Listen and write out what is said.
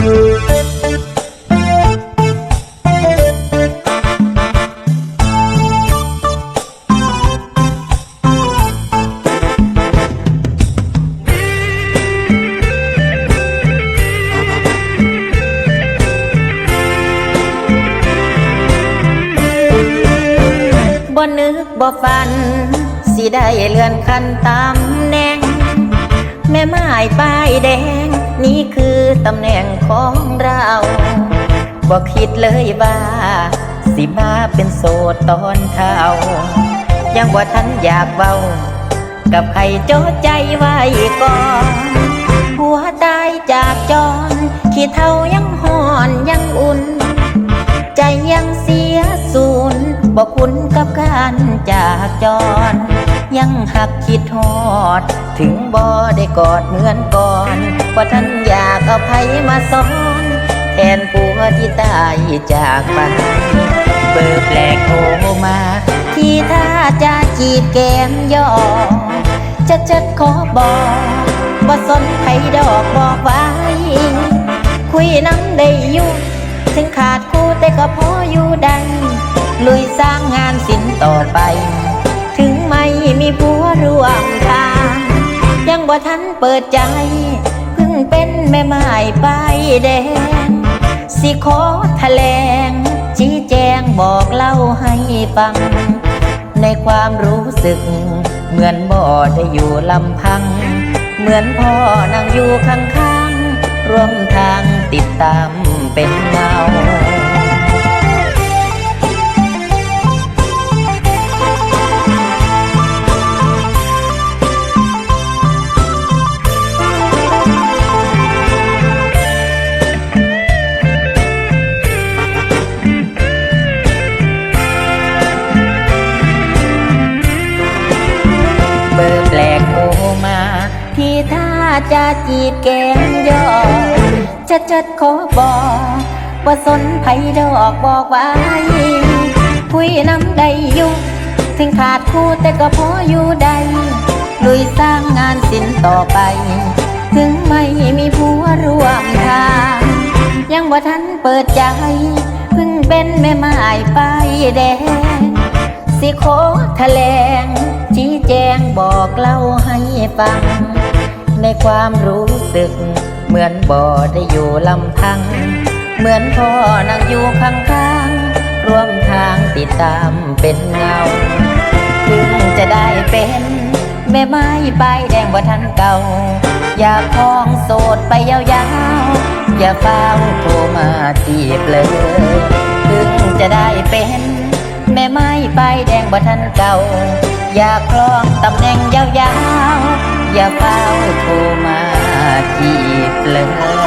บ่นึกบ่ฝัน สิได้เลื่อนขั้นตำแหน่ง แม่ไม้ป้ายแดง นี่คือตำแหน่งของเราบ่คิดเลยว่า สิมาเป็นโสดตอนเท่ายังบ่ทันอยากเบากับใครโจดใจไว้ก่อนหัวตายจากจรขี้เท่ายังห่อนยังอุ่น ใจยังเสียสูญบอกคุณกับการจากจรยังหักคิดหอด ถึงบ่ได้กอดเหมือนก่อน ว่าท่านอยากเอาภัยมาซ้อนแทนผัวที่ตายจากไปเบอร์แปลกโทรมา ที่ถ้าจะจีบแก้มย่อจะจะขอบอกว่าสนไผดอกบอกไว้คุยน้ำได้อยู่ถึงขาดคู่แต่ก็พออยู่ได้ลุยสร้างงานศิลป์ต่อไป ถึงไม่มีผัวร่วมทาง ยังบ่ทันเปิดใจ เพิ่งเป็นแม่ไม้ป้ายแดง สิขอแถลง ชี้แจงบอกเล่าให้ฟัง ในความรู้สึก เหมือนบ่ได้อยู่ลำพัง เหมือนพ่อนั่งอยู่ข้างๆร่วมทางติดตามเป็นเงา จะจีบแก้มย่อจะจัดขอบอกว่าสนไผดอกบอกไว้คุยน้ำได้ยู่ถึงขาดคู่แต่ก็พออยู่ได้ลุยสร้างงานศิลป์ต่อไป ถึงไม่มีผัวร่วมทาง ยังบ่ทันเปิดใจเพิ่งเป็นแม่ไม้ป้ายแดงสิขอแถลงชี้แจงบอกเล่าให้ฟัง ในความรู้สึก เหมือนบ่ได้อยู่ลำพัง เหมือนพ่อนั่งอยู่ข้างๆร่วมทางติดตามเป็นเงาถึงจะได้เป็นแม่ไม้ใบแดงบ่าทันเก่า อยากคองโสดไปยาวๆ อย่าเฝ้าโทรมาจีบเลยถึงจะได้เป็นแม่ไม้ป้ายแดงบ่ทันเก่า อย่ากครองตำแหน่งยาวๆ อย่าเฝ้า โ